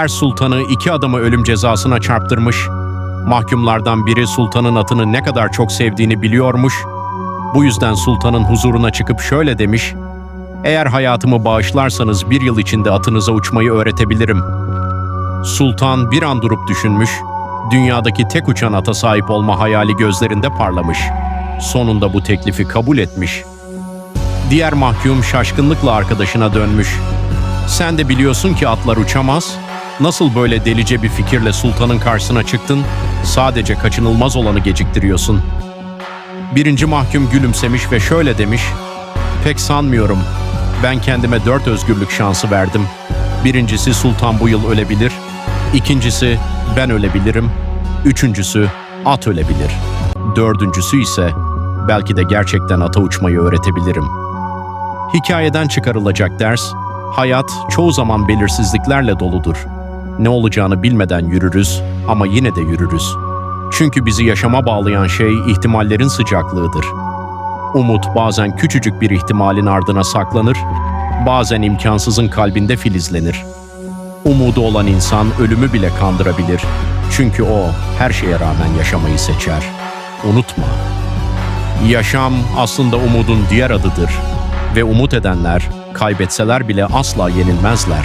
Pers sultanı iki adamı ölüm cezasına çarptırmış. Mahkumlardan biri sultanın atını ne kadar çok sevdiğini biliyormuş. Bu yüzden sultanın huzuruna çıkıp şöyle demiş. Eğer hayatımı bağışlarsanız bir yıl içinde atınıza uçmayı öğretebilirim. Sultan bir an durup düşünmüş. Dünyadaki tek uçan ata sahip olma hayali gözlerinde parlamış. Sonunda bu teklifi kabul etmiş. Diğer mahkum şaşkınlıkla arkadaşına dönmüş. Sen de biliyorsun ki atlar uçamaz. Nasıl böyle delice bir fikirle sultanın karşısına çıktın? Sadece kaçınılmaz olanı geciktiriyorsun. Birinci mahkum gülümsemiş ve şöyle demiş. Pek sanmıyorum. Ben kendime dört özgürlük şansı verdim. Birincisi sultan bu yıl ölebilir. İkincisi ben ölebilirim. Üçüncüsü at ölebilir. Dördüncüsü ise belki de gerçekten ata uçmayı öğretebilirim. Hikayeden çıkarılacak ders, hayat çoğu zaman belirsizliklerle doludur. Ne olacağını bilmeden yürürüz ama yine de yürürüz. Çünkü bizi yaşama bağlayan şey ihtimallerin sıcaklığıdır. Umut bazen küçücük bir ihtimalin ardına saklanır, bazen imkansızın kalbinde filizlenir. Umudu olan insan ölümü bile kandırabilir. Çünkü o her şeye rağmen yaşamayı seçer. Unutma. Yaşam aslında umudun diğer adıdır ve umut edenler kaybetseler bile asla yenilmezler.